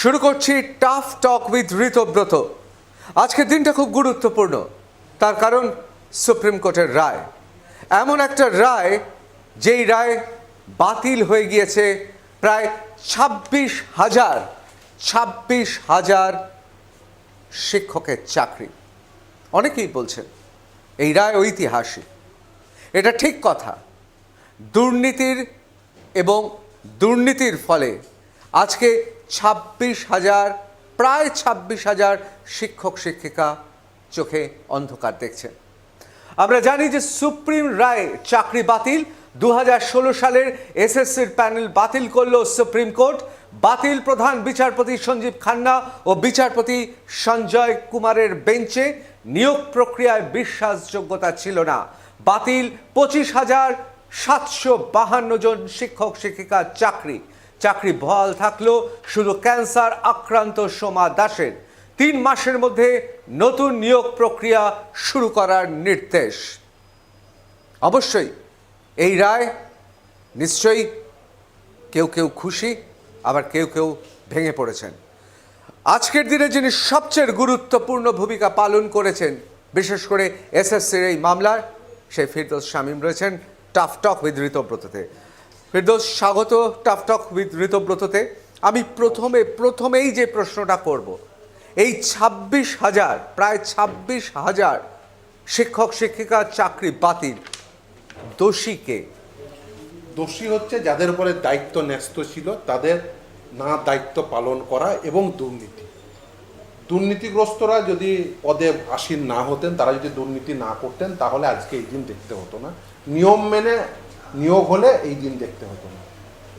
শুরু করছি tough talk with Ritabrata আজকের দিনটা খুব গুরুত্বপূর্ণ, তার কারণ সুপ্রিম কোর্টের রায়। এমন একটা রায়, যেই রায় বাতিল হয়ে গিয়েছে প্রায় ছাব্বিশ হাজার ছাব্বিশ হাজার শিক্ষকের চাকরি। অনেকেই বলছেন, এই রায় ঐতিহাসিক। এটা ঠিক কথা। দুর্নীতির এবং দুর্নীতির ফলে আজকে ছাব্বিশ হাজার, প্রায় ছাব্বিশ হাজার শিক্ষক, শিক্ষিকা চোখে অন্ধকার দেখছেন। আমরা জানি যে সুপ্রিম রায় চাকরি বাতিল, দুহাজার ষোলো সালের এসএসসির প্যানেল বাতিল করল সুপ্রিম কোর্ট। বাতিল প্রধান বিচারপতি সঞ্জীব খান্না ও বিচারপতি সঞ্জয় কুমারের বেঞ্চে নিয়োগ প্রক্রিয়ায় বিশ্বাসযোগ্যতা ছিল না। বাতিল পঁচিশ হাজার সাতশো বাহান্ন জন শিক্ষক শিক্ষিকার চাকরি। চাকরি বহাল থাকল শুধু ক্যান্সার আক্রান্ত সোমা দাসের। তিন মাসের মধ্যে নতুন নিয়োগ প্রক্রিয়া শুরু করার নির্দেশ। অবশ্যই এই রায় নিশ্চয়ই কেউ কেউ খুশি, আবার কেউ কেউ ভেঙে পড়েছেন। আজকের দিনে যিনি সবচেয়ে গুরুত্বপূর্ণ ভূমিকা পালন করেছেন, বিশেষ করে এসএসসির এই মামলার সেই ফিরদোস শামীম রয়েছেন টাফ টক উইথ ঋতব্রততে। ফিরদোস, স্বাগত টাফ টক উইথ ঋতব্রততে। আমি প্রথমে, প্রথমেই যে প্রশ্নটা করব, এই ছাব্বিশ হাজার, প্রায় ছাব্বিশ হাজার শিক্ষক শিক্ষিকার চাকরি বাতিল, দোষী কে? দোষী হচ্ছে যাদের উপরে দায়িত্ব ন্যস্ত ছিল, তাদের না দায়িত্ব পালন করা এবং দুর্নীতি। দুর্নীতিগ্রস্তরা যদি পদে আসীন না হতেন, তারা যদি দুর্নীতি না করতেন, তাহলে আজকে এই দিন দেখতে হতো না। নিয়ম মেনে নিয়োগ হলে এই দিন দেখতে হতো না।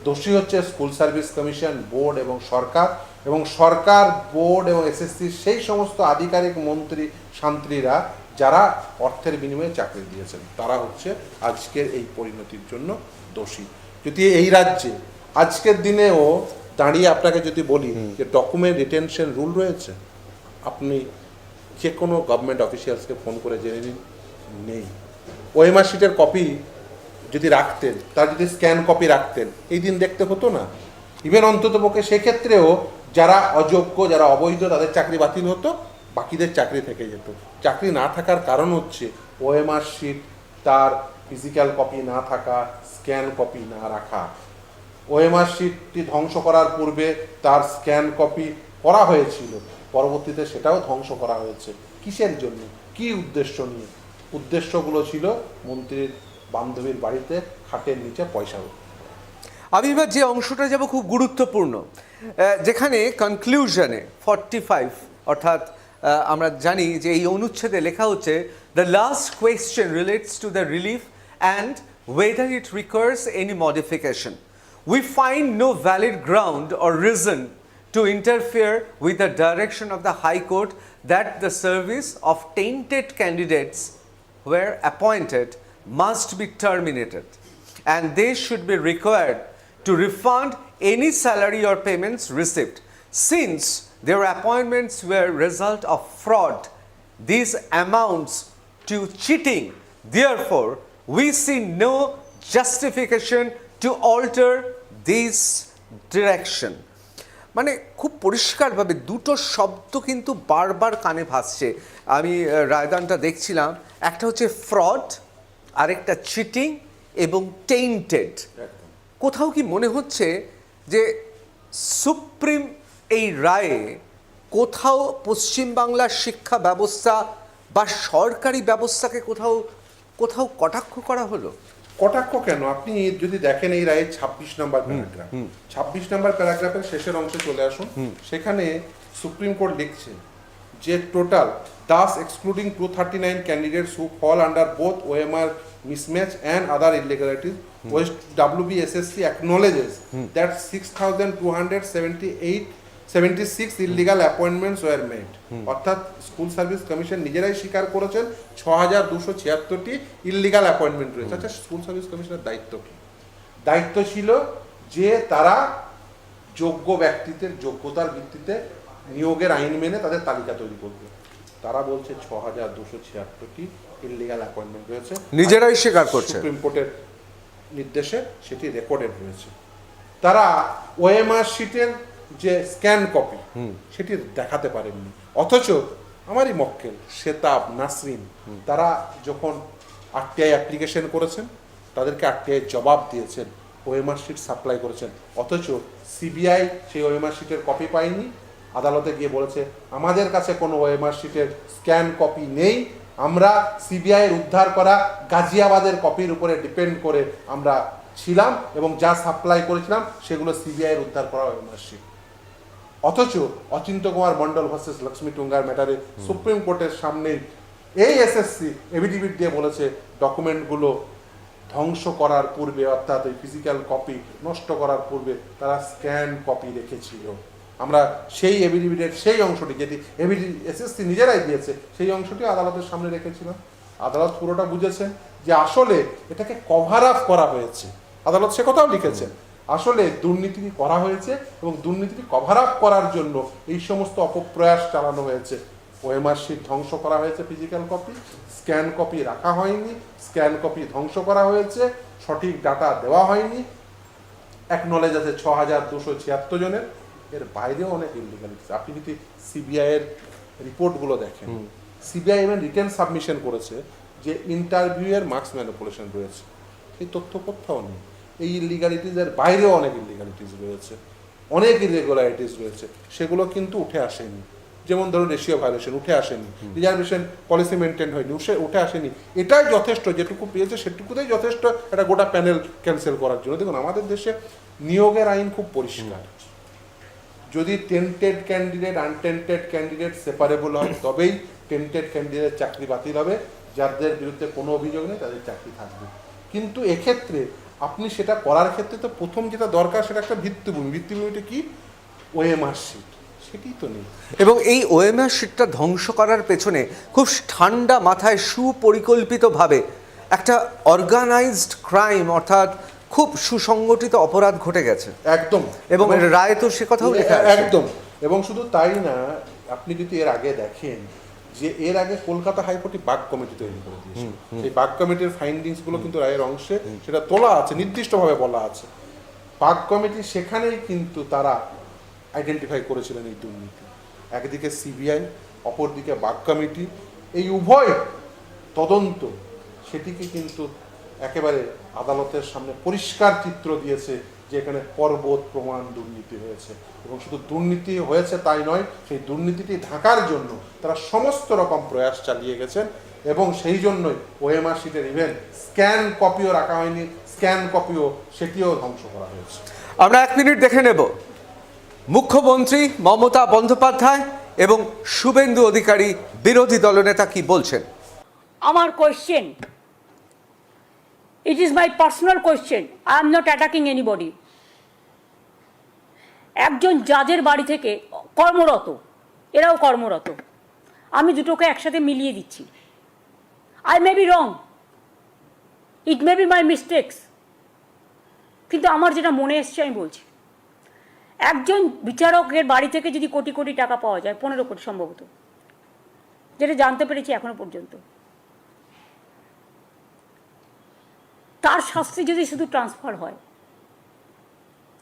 দোষী হচ্ছে স্কুল সার্ভিস কমিশন বোর্ড এবং সরকার এবং সরকার বোর্ড এবং এসএসসির সেই সমস্ত আধিকারিক মন্ত্রী শান্ত্রীরা যারা অর্থের বিনিময়ে চাকরি দিয়েছেন তারা হচ্ছে আজকের এই পরিণতির জন্য দোষী। যদি এই রাজ্যে আজকের দিনেও দাঁড়িয়ে আপনাকে যদি বলি যে ডকুমেন্ট রিটেনশন রুল রয়েছে আপনি যে কোনো গভর্নমেন্ট অফিসিয়ালসকে ফোন করে জেনে নিন। নেই। ওএমআর শিটের কপি যদি রাখতেন, তার যদি স্ক্যান কপি রাখতেন, এই দিন দেখতে হতো না। ইভেন অন্তত পক্ষে সেক্ষেত্রেও যারা অযোগ্য, যারা অবৈধ, তাদের চাকরি বাতিল হতো, বাকিদের চাকরি থেকে যেত। চাকরি না থাকার কারণ হচ্ছে ওএমআর শিট তার ফিজিক্যাল কপি না থাকা স্ক্যান কপি না রাখা। ওএমআর শিটটি ধ্বংস করার পূর্বে তার স্ক্যান কপি করা হয়েছিল। পরবর্তীতে সেটাও ধ্বংস করা হয়েছে। কিসের জন্য? কি উদ্দেশ্য নিয়ে? উদ্দেশ্যগুলো ছিল মন্ত্রীর বান্ধবীর বাড়িতে খাটের নিচে পয়সা আমি এবার যে অংশটা যাব খুব গুরুত্বপূর্ণ। যেখানে কনক্লুশনে ফর্টি ফাইভ অর্থাৎ আমরা জানি যে এই অনুচ্ছেদে লেখা হচ্ছে the last question relates to the relief and whether it requires any modification we find no valid ground or reason interfere with the direction of the High Court that the service of tainted candidates were appointed must be terminated and they should be required to refund any salary or payments received since their appointments were result of fraud these amounts to cheating therefore we see no justification to alter this direction মানে খুব পরিষ্কারভাবে দুটো শব্দ কিন্তু বারবার কানে ভাসছে আমি রায়দানটা দেখছিলাম একটা হচ্ছে ফ্রড আরেকটা চিটিং এবং টেইন্টেড কোথাও কি মনে হচ্ছে যে সুপ্রিম এই রায়ে কোথাও পশ্চিমবাংলার শিক্ষা ব্যবস্থা বা সরকারি ব্যবস্থাকে কোথাও কোথাও কটাক্ষ করা হলো? কটাক্ষ কেন? আপনি যদি দেখেন এই রায়ের ছাব্বিশ নম্বর প্যারাগ্রাফ। ছাব্বিশ নম্বর প্যারাগ্রাফের শেষের অংশে চলে আসুন। সেখানে সুপ্রিম কোর্ট লিখছে যে total thus excluding two thirty nine candidates who fall under both OMR mismatch and other illegalities west WBSSC acknowledges that 6,278 76 illegal appointments were made. অর্থাৎ স্কুল সার্ভিস কমিশন নিজেরাই স্বীকার করেছেন ছ হাজার দুশো ছিয়াত্তরটি ইলিগাল অ্যাপয়েন্টমেন্ট রয়েছে। আচ্ছা স্কুল সার্ভিস কমিশনের দায়িত্ব কি? দায়িত্ব ছিল যে তারা যোগ্য ব্যক্তিদের যোগ্যতার ভিত্তিতে নিয়োগের আইন মেনে তাদের তালিকা তৈরি করবে। তারা বলছে ছ হাজার দুশো ছিয়াত্তরটি ইলিগাল অ্যাপয়েন্টমেন্ট রয়েছে। নিজেরাই স্বীকার করছে। সুপ্রিম কোর্টের নির্দেশে সেটি রেকর্ডেড রয়েছে। তারা ওএমআর শিটের যে স্ক্যান কপি সেটি দেখাতে পারেননি। অথচ আমারই মক্কেল শেতাব নাসরিন তারা যখন আরটিআই অ্যাপ্লিকেশন করেছেন তাদেরকে আরটিআই জবাব দিয়েছেন। ওএমআর শিট সাপ্লাই করেছেন। অথচ সিবিআই সেই ওএমআর শিটের কপি পায়নি। আদালতে গিয়ে বলেছে আমাদের কাছে কোনো ওএমআর শিটের স্ক্যান কপি নেই। আমরা সিবিআই এর উদ্ধার করা গাজিয়াবাদের কপির উপরে ডিপেন্ড করে আমরা ছিলাম এবং যা সাপ্লাই করেছিলাম সেগুলো সিবিআই এর উদ্ধার করা ওএমআর শিট অথচ অচিন্ত কুমার মন্ডল ভার্সেস লক্ষ্মী টুঙ্গার ম্যাটারে সুপ্রিম কোর্টের সামনে এই এসএসসি এভিডিভিট দিয়ে বলেছে ডকুমেন্টগুলো ধ্বংস করার পূর্বে অর্থাৎ এই ফিজিক্যাল কপি নষ্ট করার পূর্বে তারা স্ক্যান কপি রেখেছিল। আমরা সেই এভিডিভিটের সেই অংশটি যেটি এভিডি এসএসসি নিজেরাই দিয়েছে, সেই অংশটি আদালতের সামনে রেখেছিলাম আদালত পুরোটা বুঝেছেন যে আসলে এটাকে কভার আপ করা হয়েছে। আদালত সে কথাও লিখেছেন আসলে দুর্নীতিটি করা হয়েছে এবং দুর্নীতিটি কভার আপ করার জন্য এই সমস্ত অপপ্রয়াস চালানো হয়েছে। ওএমআর শিট ধ্বংস করা হয়েছে ফিজিক্যাল কপি স্ক্যান কপি রাখা হয়নি স্ক্যান কপি ধ্বংস করা হয়েছে, সঠিক ডাটা দেওয়া হয়নি। এক নলেজ আছে ছ হাজার দুশো ছিয়াত্তর জনের। এর বাইরেও অনেক ইলিগালিটিস আপনি যদি সিবিআই এর রিপোর্টগুলো দেখেন সিবিআই ইভেন রিটেন সাবমিশন করেছে যে ইন্টারভিউ এর মার্কস ম্যানিপুলেশন রয়েছে। এই তথ্য কোথাও নেই। এই ইলিগালিটিস এর বাইরেও অনেক ইলিগালিটিস রয়েছে। অনেক ইরেগুলারিটিস রয়েছে। সেগুলো কিন্তু উঠে আসেনি। যেমন ধরুন রেশিও ভায়োলেশন উঠে আসেনি। রিজার্ভেশন পলিসি মেনটেন হয়নি। উঠে উঠে আসেনি। এটাই যথেষ্ট যেটুকু পেয়েছে সেটুকুতেই যথেষ্ট একটা গোটা প্যানেল ক্যান্সেল করার জন্য। দেখুন আমাদের দেশে নিয়োগের আইন খুব পরিষ্কার। যদি tainted candidate untainted candidate separable হয়, তবেই টেন্টেড ক্যান্ডিডেট চাকরি বাতিল হবে। যাদের বিরুদ্ধে কোনো অভিযোগ নেই, তাদের চাকরি থাকবে। কিন্তু এক্ষেত্রে আপনি সেটা করার ক্ষেত্রে তো প্রথম যেটা দরকার, সেটা একটা ভিত্তিভূমি। ভিত্তিভূমিটা কি? ওএমআর শিট সেটি তো নেই। এবং এই ওএমআর শিটটা ধ্বংস করার পেছনে খুব ঠান্ডা মাথায় সুপরিকল্পিতভাবে একটা অর্গানাইজড ক্রাইম অর্থাৎ খুব সুসংগঠিত অপরাধ ঘটে গেছে। একদম। এবং রায় তো সে কথাও লেখা একদম। এবং শুধু তাই না আপনি যদি এর আগে দেখেন যে এর আগে কলকাতা হাইকোর্টে বাগ কমিটি তৈরি করে দিয়েছে। এই বাগ কমিটির ফাইন্ডিংসগুলো কিন্তু রায়ের অংশে সেটা তোলা আছে নির্দিষ্টভাবে বলা আছে। বাগ কমিটি সেখানেই কিন্তু তারা আইডেন্টিফাই করেছিলেন এই দুর্নীতি। একদিকে সিবিআই অপরদিকে বাগ কমিটি। এই উভয় তদন্ত সেটিকে কিন্তু একেবারে আদালতের সামনে পরিষ্কার চিত্র দিয়েছে যে এখানে পর্বত প্রমাণ দুর্নীতি হয়েছে। এবং শুধু দুর্নীতি হয়েছে তাই নয় সেই দুর্নীতিটি ঢাকার জন্য তারা সমস্ত রকম প্রয়াস চালিয়ে গেছেন এবং সেই জন্যই ওএমআর শিটের ইভেন স্ক্যান কপিও রাখা হয়নি স্ক্যান কপিও সেটিও ধ্বংস করা হয়েছে। আমরা এক মিনিট দেখে নেব। মুখ্যমন্ত্রী মমতা বন্দ্যোপাধ্যায় এবং শুভেন্দু অধিকারী বিরোধী দলনেতা কি বলছেন? আমার question it is my personal question I am not attacking anybody একজন জাজের বাড়ি থেকে কর্মরত, এরাও কর্মরত। আমি দুটোকে একসাথে মিলিয়ে দিচ্ছি। I may be wrong it may be my mistakes কিন্তু আমার যেটা মনে এসছে, আমি বলছি। একজন বিচারকের বাড়ি থেকে যদি কোটি কোটি টাকা পাওয়া যায়, পনেরো কোটি সম্ভবত। যেটা জানতে পেরেছি এখনও পর্যন্ত। তার শাস্তি যদি শুধু ট্রান্সফার হয়,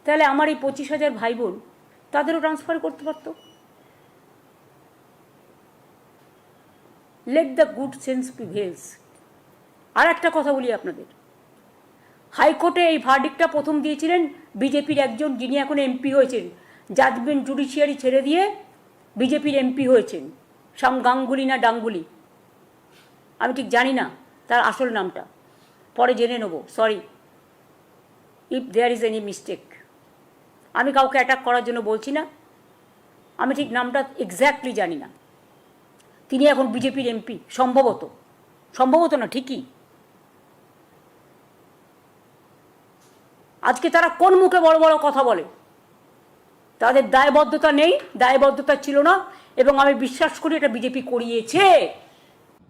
তাহলে আমার এই পঁচিশ হাজার ভাই বোন তাদেরও ট্রান্সফার করতে পারত। Let the good sense prevails আর একটা কথা বলি আপনাদের। হাইকোর্টে এই ভার্ডিকটা প্রথম দিয়েছিলেন বিজেপির একজন যিনি এখন এমপি হয়েছেন জাজমেন্ট জুডিশিয়ারি ছেড়ে দিয়ে বিজেপির এমপি হয়েছেন সাম গাঙ্গুলি না ডাঙ্গুলি। আমি ঠিক জানি না তার আসল নামটা। পরে জেনে নেব sorry if there is any mistake আমি কাউকে অ্যাটাক করার জন্য বলছি না, আমি ঠিক নামটা এক্স্যাক্টলি জানি না। তিনি এখন বিজেপির এমপি, সম্ভবত সম্ভবত না, ঠিকই। আজকে তারা কোন মুখে বড় বড় কথা বলে? তাদের দায়বদ্ধতা নেই, দায়বদ্ধতা ছিল না, এবং আমি বিশ্বাস করি এটা বিজেপি করিয়েছে।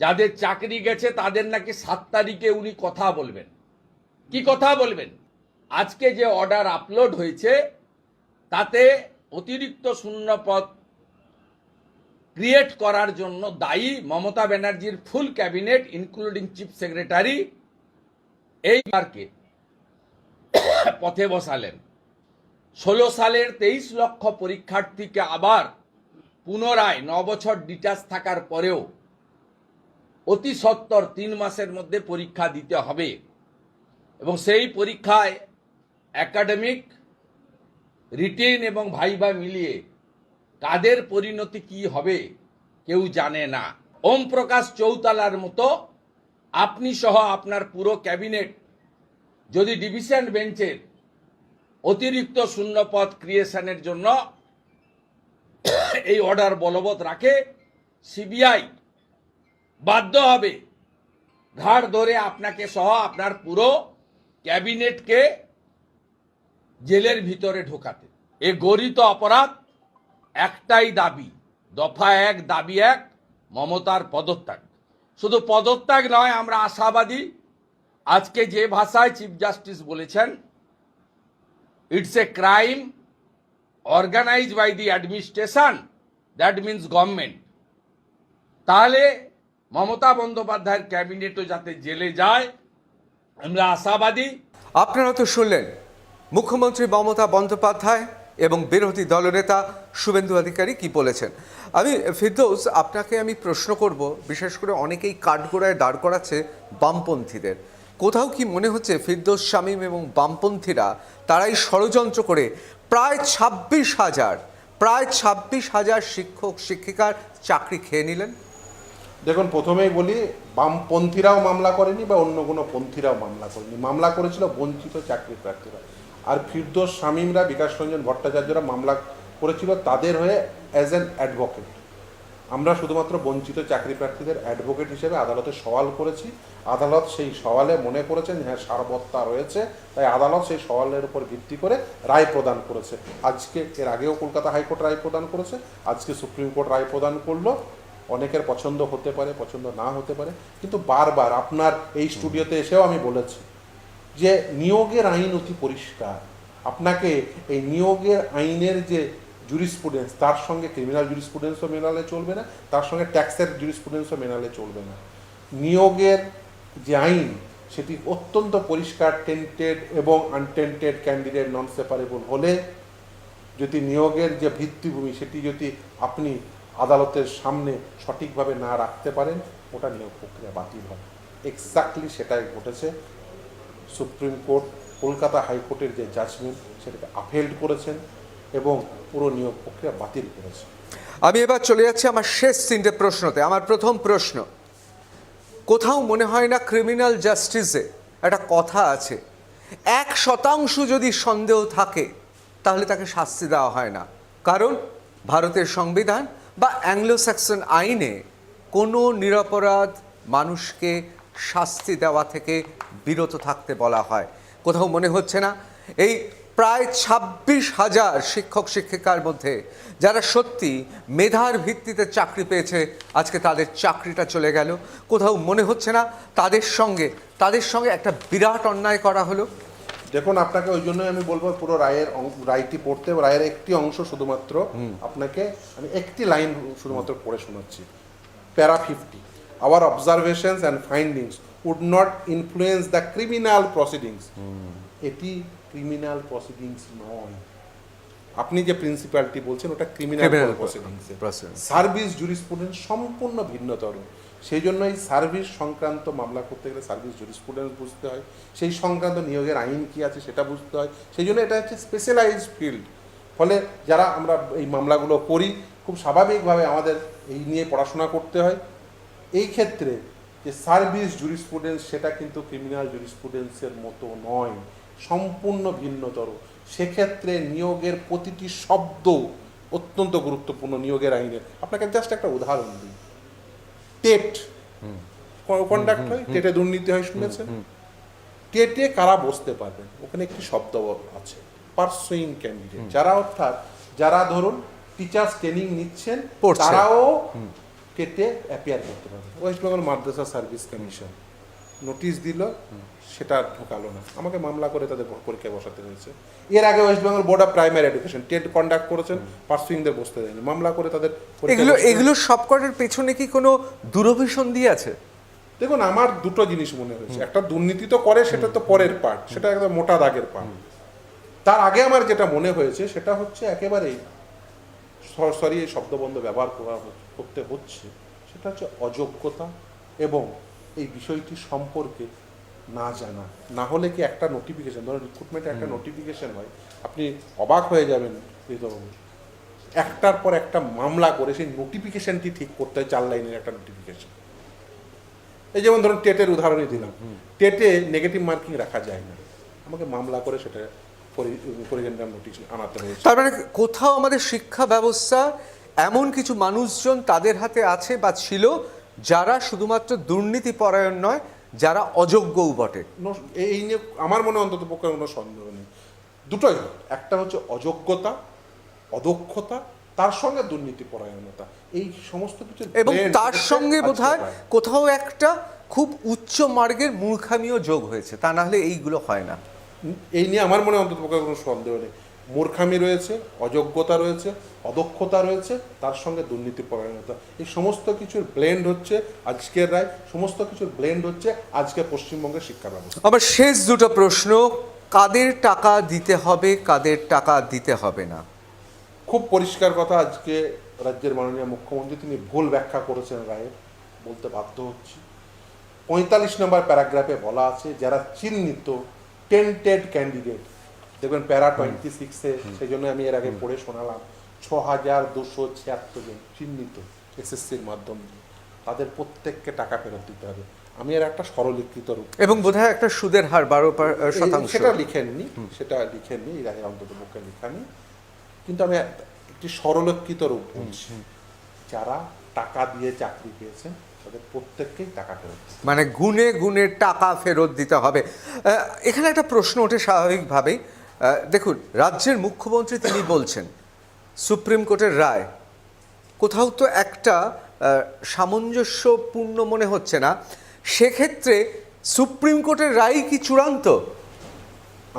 যাদের চাকরি গেছে, তাদের নাকি সাত তারিখে উনি কথা বলবেন। কি কথা বলবেন? আজকে যে অর্ডার আপলোড হয়েছে, তাতে অতিরিক্ত শূন্য পদ ক্রিয়েট করার জন্য দায়ী মমতা ব্যানার্জির full cabinet including chief secretary এই বারকে পথে বসালেন। ষোলো সালের তেইশ লক্ষ পরীক্ষার্থীকে আবার পুনরায় ন বছর ডিটাচ থাকার পরেও অতি সত্তর তিন মাসের মধ্যে পরীক্ষা দিতে হবে। এবং সেই পরীক্ষায় একাডেমিক রিটেন এবং ভাইবা মিলিয়ে কাদের পরিণতি কি হবে কেউ জানে না। ওম প্রকাশ চৌতালার মতো আপনি সহ আপনার পুরো ক্যাবিনেট যদি ডিভিশন বেঞ্চের অতিরিক্ত শূন্যপদ ক্রিয়েশনের জন্য এই অর্ডার বলবৎ রাখে সিবিআই বাধ্য হবে। ঘাড় ধরে আপনাকে সহ আপনার পুরো ক্যাবিনেটকে জেলের ভিতরে ঢোকাতে। এ গরিত অপরাধ একটাই দাবি, দফা এক, দাবি এক, মমতার পদত্যাগ। শুধু পদত্যাগ নয়, আমরা আশাবাদী। আজকে যে ভাষায় চিফ জাস্টিস বলেছেন it's a crime organize by the administration that means government তাহলে মমতা বন্দ্যোপাধ্যায়ের ক্যাবিনেটও যাতে জেলে যায়, আমরা আশাবাদী। আপনারা তো শুনলেন, মুখ্যমন্ত্রী মমতা বন্দ্যোপাধ্যায় এবং বিরোধী দলনেতা শুভেন্দু অধিকারী কি বলেছেন। আমি ফিরদৌস, আপনাকে আমি প্রশ্ন করব, বিশেষ করে অনেকেই কাঠগোড়ায় দাঁড় করাচ্ছে বামপন্থীদের। কোথাও কি মনে হচ্ছে ফিরদৌস, শামীম এবং বামপন্থীরা তারাই ষড়যন্ত্র করে প্রায় ছাব্বিশ হাজার, প্রায় ছাব্বিশ হাজার শিক্ষক, শিক্ষিকার চাকরি খেয়ে নিলেন? দেখুন, প্রথমেই বলি, বামপন্থীরাও মামলা করেনি বা অন্য কোনো পন্থীরাও মামলা করেনি। মামলা করেছিল বঞ্চিত চাকরি প্রার্থীরা। আর ফিরদোস শামীমরা, বিকাশ রঞ্জন ভট্টাচার্যরা মামলা করেছিল তাদের হয়ে অ্যাজ অ্যান অ্যাডভোকেট আমরা শুধুমাত্র বঞ্চিত চাকরি প্রার্থীদের অ্যাডভোকেট হিসেবে আদালতে সওয়াল করেছি। আদালত সেই সওয়ালে মনে করেছেন হ্যাঁ সারবত্তা রয়েছে, তাই আদালত সেই সওয়ালের উপর ভিত্তি করে রায় প্রদান করেছে। আজকে এর আগেও কলকাতা হাইকোর্ট রায় প্রদান করেছে, আজকে সুপ্রিম কোর্ট রায় প্রদান করল। অনেকের পছন্দ হতে পারে, পছন্দ না হতে পারে। কিন্তু বারবার আপনার এই স্টুডিওতে এসেও আমি বলেছি যে নিয়োগের আইন অতি পরিষ্কার। আপনাকে এই নিয়োগের আইনের যে জুরিসপ্রুডেন্স তার সঙ্গে ক্রিমিনাল জুরিসপ্রুডেন্সও মেলালে চলবে না, তার সঙ্গে ট্যাক্সের জুরিসপ্রুডেন্সও মেলালে চলবে না। নিয়োগের যে আইন, সেটি অত্যন্ত পরিষ্কার টেন্টেড এবং আনটেন্টেড ক্যান্ডিডেট নন সেপারেবল হলে যদি নিয়োগের যে ভিত্তিভূমি, সেটি যদি আপনি আদালতের সামনে সঠিকভাবে না রাখতে পারেন, ওটা নিয়োগ প্রক্রিয়া বাতিল হয় এক্স্যাক্টলি সেটাই ঘটেছে। সুপ্রিম কোর্ট, কলকাতা হাইকোর্টের যে জাজমেন্ট সেটাকে আপহেল্ড করেছেন এবং পুরো নিয়োগ প্রক্রিয়া বাতিল করেছে। আমি এবার চলে যাচ্ছি আমার শেষ তিনটে প্রশ্নতে। আমার প্রথম প্রশ্ন, কোথাও মনে হয় না ক্রিমিনাল জাস্টিসে একটা কথা আছে? এক শতাংশ যদি সন্দেহ থাকে, তাহলে তাকে শাস্তি দেওয়া হয় না। কারণ ভারতের সংবিধান বা অ্যাংলো স্যাক্সন আইনে কোনো নিরপরাধ মানুষকে শাস্তি দেওয়া থেকে বিরত থাকতে বলা হয়। কোথাও মনে হচ্ছে না? এই প্রায় ছাব্বিশ হাজার শিক্ষক শিক্ষিকার মধ্যে যারা সত্যি মেধার ভিত্তিতে চাকরি পেয়েছে, আজকে তাদের চাকরিটা চলে গেল। কোথাও মনে হচ্ছে না? তাদের সঙ্গে তাদের সঙ্গে একটা বিরাট অন্যায় করা হলো। দেখুন আপনাকে ওই জন্যই আমি বলব পুরো রায়ের রায়টি পড়তে রায়ের একটি অংশ শুধুমাত্র আপনাকে আমি একটি লাইন শুধুমাত্র পড়ে শোনাচ্ছি। Para fifty our observations and findings would not influence the criminal proceedings এটি ক্রিমিনাল প্রসিডিংস নয়। আপনি যে প্রিন্সিপালটি বলছেন ওটা ক্রিমিনাল প্রসিডিংস সার্ভিস জুরিসপ্রুডেন্স সম্পূর্ণ ভিন্নতর। সেই জন্যই সার্ভিস সংক্রান্ত মামলা করতে গেলে সার্ভিস জুরিসপ্রুডেন্স বুঝতে হয়। সেই সংক্রান্ত নিয়োগের আইন কি আছে সেটা বুঝতে হয়। সেই জন্য এটা হচ্ছে স্পেশালাইজ ফিল্ড ফলে যারা আমরা এই মামলাগুলো করি, খুব স্বাভাবিকভাবে আমাদের এই নিয়ে পড়াশোনা করতে হয়। এই ক্ষেত্রে যে সার্ভিস জুরিসপ্রুডেন্স সেটা কিন্তু ক্রিমিনাল জুরিসপ্রুডেন্সের মতো নয়। সম্পূর্ণ ভিন্নতর। সেক্ষেত্রে নিয়োগের প্রতিটি শব্দ অত্যন্ত গুরুত্বপূর্ণ নিয়োগের আইনের আপনাকে জাস্ট একটা উদাহরণ দিই। টেট। কন্ডাক্ট হয় টেটে দুর্নীতি হয় শুনেছেন? টেটে কারা বসতে পারবেন ওখানে একটি শব্দ আছে পার্সুইং ক্যান্ডিডেট যারা অর্থাৎ যারা ধরুন টিচার্স ট্রেনিং নিচ্ছেন তারাও টেটে অ্যাপিয়ার করতে পারবেন West Bengal Madrasah Service Commission notice দিল সেটা ঢোকালো না। আমাকে মামলা করে তাদের পরীক্ষায় বসাতে হয়েছে। এর আগে West Bengal Board of Primary Education TET conduct করেছেন পার্সুইংদের বসতে দেয়নি। মামলা করে তাদের এগুলো এগুলো সবকটার পেছনে কি কোনো দুরভিসন্ধি আছে? দেখুন আমার দুটো জিনিস মনে হয়েছে। একটা দুর্নীতি তো করে সেটা তো পরের পার্ট সেটা একদম মোটা দাগের পার্ট তার আগে আমার যেটা মনে হয়েছে সেটা হচ্ছে একেবারেই সরাসরি এই শব্দবন্ধ ব্যবহার করা করতে হচ্ছে সেটা হচ্ছে অযোগ্যতা এবং এই বিষয়টি সম্পর্কে না জানা। না হলে কি একটা নোটিফিকেশন ধরুন রিক্রুটমেন্টে একটা নোটিফিকেশন হয় আপনি অবাক হয়ে যাবেন একটার পর একটা মামলা করে সেই নোটিফিকেশনটি ঠিক করতে হয় চার লাইনের একটা নোটিফিকেশন এই যেমন ধরুন টেটের উদাহরণই দিলাম। টেটে নেগেটিভ মার্কিং রাখা যায় না। আমাকে মামলা করে সেটা নোটিশ আনাতে হয়েছে। তার মানে কোথাও আমাদের শিক্ষা ব্যবস্থা এমন কিছু মানুষজন তাদের হাতে আছে বা ছিল যারা শুধুমাত্র দুর্নীতি পরায়ণ নয় যারা অযোগ্যও বটে। এই নিয়ে আমার মনে অন্তত পক্ষে কোনো সন্দেহ নেই। দুটোই। একটা হচ্ছে অযোগ্যতা অদক্ষতা তার সঙ্গে দুর্নীতি পরায়ণতা এই সমস্ত কিছু এবং তার সঙ্গে বোধ কোথাও একটা খুব উচ্চ মার্গের মূর্খামিও যোগ হয়েছে। তা না হলে এইগুলো হয় না। এই নিয়ে আমার মনে অন্তত পক্ষে কোনো সন্দেহ নেই। মূর্খামি রয়েছে অযোগ্যতা রয়েছে অদক্ষতা রয়েছে তার সঙ্গে দুর্নীতি পরায়ণতা। এই সমস্ত কিছুর ব্লেন্ড হচ্ছে আজকের রায় সমস্ত কিছুর ব্লেন্ড হচ্ছে আজকে পশ্চিমবঙ্গের শিক্ষা ব্যবস্থা। আমার শেষ দুটো প্রশ্ন কাদের টাকা দিতে হবে কাদের টাকা দিতে হবে না? খুব পরিষ্কার কথা আজকে রাজ্যের মাননীয় মুখ্যমন্ত্রী তিনি ভুল ব্যাখ্যা করেছেন রায়ের বলতে বাধ্য হচ্ছি। পঁয়তাল্লিশ নম্বর প্যারাগ্রাফে বলা আছে যারা চিহ্নিত টেন্টেড ক্যান্ডিডেট দেখবেন প্যারা টোয়েন্টি সিক্সে সেই জন্য আমি এর আগে পড়ে শোনালাম ছ হাজার দুশো ছিয়াত্তর জন চিহ্নিত এসএসসির মাধ্যমে তাদের প্রত্যেককে টাকা ফেরত দিতে হবে। আমি এর একটা সরলীকৃত রূপ এবং বোধহয় একটা সুদের হার বারো শতাংশ। সেটা লিখেননি সেটা লিখেননি এই রায়ের অন্তত পক্ষে লেখানি কিন্তু আমি একটি সরলীকৃত রূপ বলছি যারা টাকা দিয়ে চাকরি পেয়েছেন তাদের প্রত্যেককেই টাকা ফেরত মানে গুনে গুনে টাকা ফেরত দিতে হবে। এখানে একটা প্রশ্ন ওঠে স্বাভাবিকভাবেই। দেখুন রাজ্যের মুখ্যমন্ত্রী তিনি বলছেন সুপ্রিম কোর্টের রায়। কোথাও তো একটা সামঞ্জস্যপূর্ণ মনে হচ্ছে না। সেক্ষেত্রে সুপ্রিম কোর্টের রায় কি চূড়ান্ত?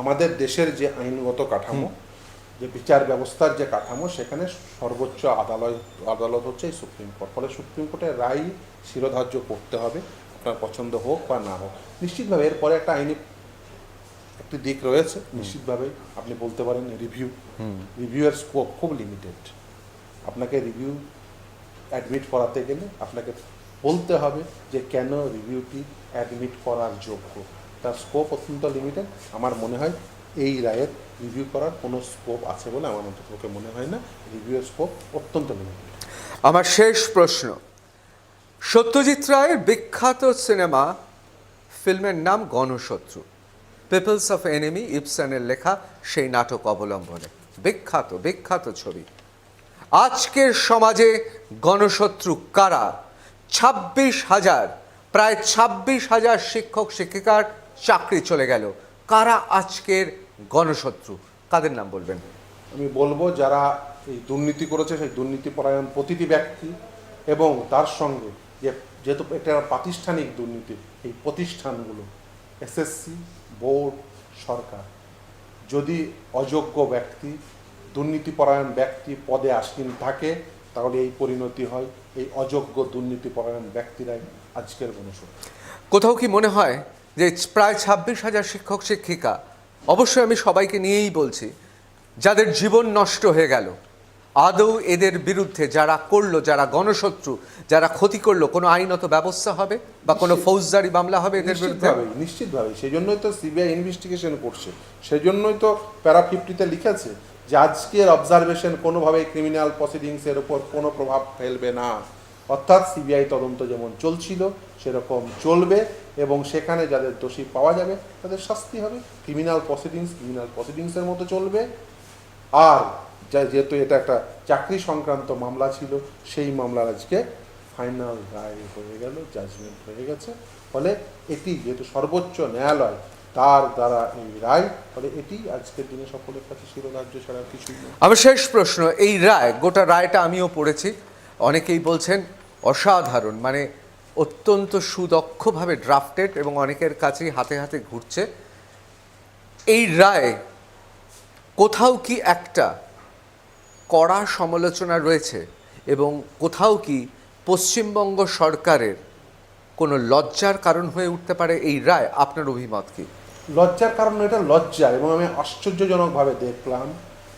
আমাদের দেশের যে আইনগত কাঠামো যে বিচার ব্যবস্থার যে কাঠামো সেখানে সর্বোচ্চ আদালত আদালত হচ্ছে এই সুপ্রিম কোর্ট। ফলে সুপ্রিম কোর্টের রায় শিরোধার্য করতে হবে আপনার পছন্দ হোক বা না হোক। নিশ্চিতভাবে এরপরে একটা আইনি একটি দিক রয়েছে, নিশ্চিতভাবে আপনি বলতে পারেন রিভিউ রিভিউয়ের স্কোপ খুব লিমিটেড আপনাকে রিভিউ অ্যাডমিট করাতে গেলে আপনাকে বলতে হবে যে কেন রিভিউটি অ্যাডমিট করার যোগ্য। তার স্কোপ অত্যন্ত লিমিটেড আমার মনে হয় এই রায়ের রিভিউ করার কোনো স্কোপ আছে বলে আমার অন্তত মনে হয় না। রিভিউয়ের স্কোপ অত্যন্ত লিমিটেড আমার শেষ প্রশ্ন। সত্যজিৎ রায়ের বিখ্যাত সিনেমা, ফিল্মের নাম গণশত্রু। পিপলস অফ এনিমি ইপসনের লেখা সেই নাটক অবলম্বনে। বিখ্যাত বিখ্যাত ছবি। আজকের সমাজে গণশত্রু কারা? ছাব্বিশ হাজার, প্রায় ছাব্বিশ হাজার শিক্ষক, শিক্ষিকার চাকরি চলে গেল। কারা আজকের গণশত্রু? কাদের নাম বলবেন? আমি বলব, যারা এই দুর্নীতি করেছে, সেই দুর্নীতি পরায়ণ প্রতিটি ব্যক্তি এবং তার সঙ্গে যে, যেহেতু এটা প্রাতিষ্ঠানিক দুর্নীতি, এই প্রতিষ্ঠানগুলো, এসএসসি বোর্ড সরকার। যদি অযোগ্য ব্যক্তি, দুর্নীতিপরায়ণ ব্যক্তি পদে আসীন থাকে, তাহলে এই পরিণতি হয়। এই অযোগ্য দুর্নীতিপরায়ণ ব্যক্তিরাই আজকের গণশক্তি কোথাও কি মনে হয় যে প্রায় ছাব্বিশ হাজার শিক্ষক, শিক্ষিকা? অবশ্যই আমি সবাইকে নিয়েই বলছি, যাদের জীবন নষ্ট হয়ে গেল আদৌ এদের বিরুদ্ধে যারা করল যারা গণশত্রু যারা ক্ষতি করল কোনো আইনত ব্যবস্থা হবে বা কোনো ফৌজদারি মামলা হবে এদের বিরুদ্ধে? নিশ্চিতভাবে। নিশ্চিতভাবে সেই জন্যই তো সিবিআই ইনভেস্টিগেশন করছে। সেই জন্যই তো প্যারা ফিফটিতে লিখেছে যে আজকের অবজারভেশন কোনোভাবে ক্রিমিনাল প্রসিডিংসের উপর কোনো প্রভাব ফেলবে না। অর্থাৎ সিবিআই তদন্ত যেমন চলছিল সেরকম চলবে এবং সেখানে যাদের দোষী পাওয়া যাবে তাদের শাস্তি হবে। ক্রিমিনাল প্রসিডিংস ক্রিমিনাল প্রসিডিংসের মতো চলবে। আর যা যেহেতু এটা একটা চাকরি সংক্রান্ত মামলা ছিল, সেই মামলার আজকে ফাইনাল রায় হয়ে গেল জাজমেন্ট হয়ে গেছে। ফলে এটি যেহেতু সর্বোচ্চ ন্যায়ালয়, তার দ্বারা এই রায়, ফলে এটি আজকের দিনে সকলের কাছে শিরোধার্য ছাড়া কিছুই আমার শেষ প্রশ্ন, এই রায়, গোটা রায়টা আমিও পড়েছি। অনেকেই বলছেন অসাধারণ মানে অত্যন্ত সুদক্ষভাবে ড্রাফটেড এবং অনেকের কাছেই হাতে হাতে ঘুরছে। এই রায় কোথাও কি একটা কড়া সমালোচনা রয়েছে এবং কোথাও কি পশ্চিমবঙ্গ সরকারের কোনো লজ্জার কারণ হয়ে উঠতে পারে এই রায়, আপনার অভিমত কি? লজ্জার কারণ এটা লজ্জা এবং আমি আশ্চর্যজনকভাবে দেখলাম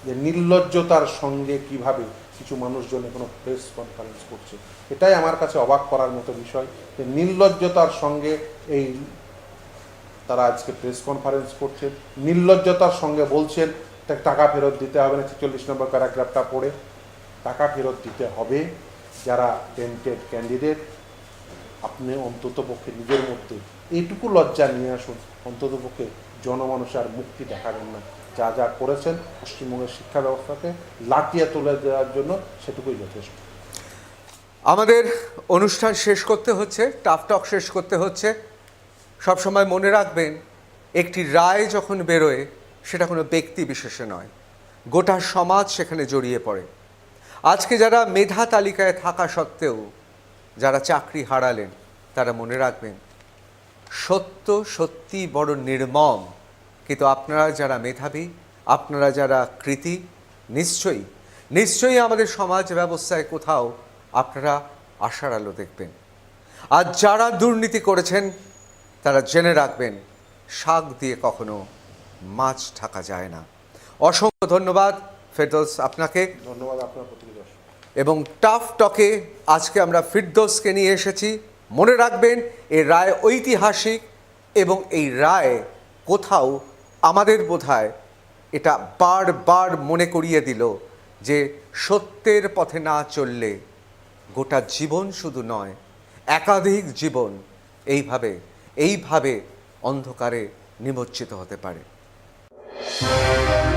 যে নির্লজ্জতার সঙ্গে কীভাবে কিছু মানুষজন এখনও প্রেস কনফারেন্স করছে। এটাই আমার কাছে অবাক করার মতো বিষয় যে নির্লজ্জতার সঙ্গে এই তারা আজকে প্রেস কনফারেন্স করছেন, নির্লজ্জতার সঙ্গে বলছেন টাকা ফেরত দিতে হবে না, ছেচল্লিশ নম্বর প্যারাগ্রাফটা পড়ে। টাকা ফেরত দিতে হবে যারা টেন্টেড ক্যান্ডিডেট আপনি অন্তত পক্ষে নিজের মধ্যে এইটুকু লজ্জা নিয়ে আসুন। অন্তত পক্ষে জনমানুষের আর মুক্তি দেখাবেন না। যা যা করেছেন পশ্চিমবঙ্গের শিক্ষা ব্যবস্থাকে লাটিয়ে তুলে দেওয়ার জন্য সেটুকুই যথেষ্ট। আমাদের অনুষ্ঠান শেষ করতে হচ্ছে টাফ টক শেষ করতে হচ্ছে। সবসময় মনে রাখবেন, একটি রায় যখন বেরোয় সেটা কোনো ব্যক্তি বিশেষে নয়। গোটা সমাজ সেখানে জড়িয়ে পড়ে। আজকে যারা মেধা তালিকায় থাকা সত্ত্বেও যারা চাকরি হারালেন, তারা মনে রাখবেন, সত্য সত্যি বড় নির্মম। কিন্তু আপনারা যারা মেধাবী, আপনারা যারা কৃতি, নিশ্চয়ই নিশ্চয়ই আমাদের সমাজ ব্যবস্থায় কোথাও আপনারা আশার আলো দেখবেন। আর যারা দুর্নীতি করেছেন, তারা জেনে রাখবেন, শাক দিয়ে কখনো মাছ ঢাকা যায় না। অসংখ্য ধন্যবাদ ফেরদৌস আপনাকে। ধন্যবাদ আপনার এবং টাফ টকে আজকে আমরা ফিরদোসকে নিয়ে এসেছি। মনে রাখবেন এই রায় ঐতিহাসিক এবং এই রায় কোথাও আমাদের বোধহয় এটা বারবার মনে করিয়ে দিল যে সত্যের পথে না চললে গোটা জীবন শুধু নয় একাধিক জীবন এইভাবে এইভাবে অন্ধকারে নিমজ্জিত হতে পারে। Thank you.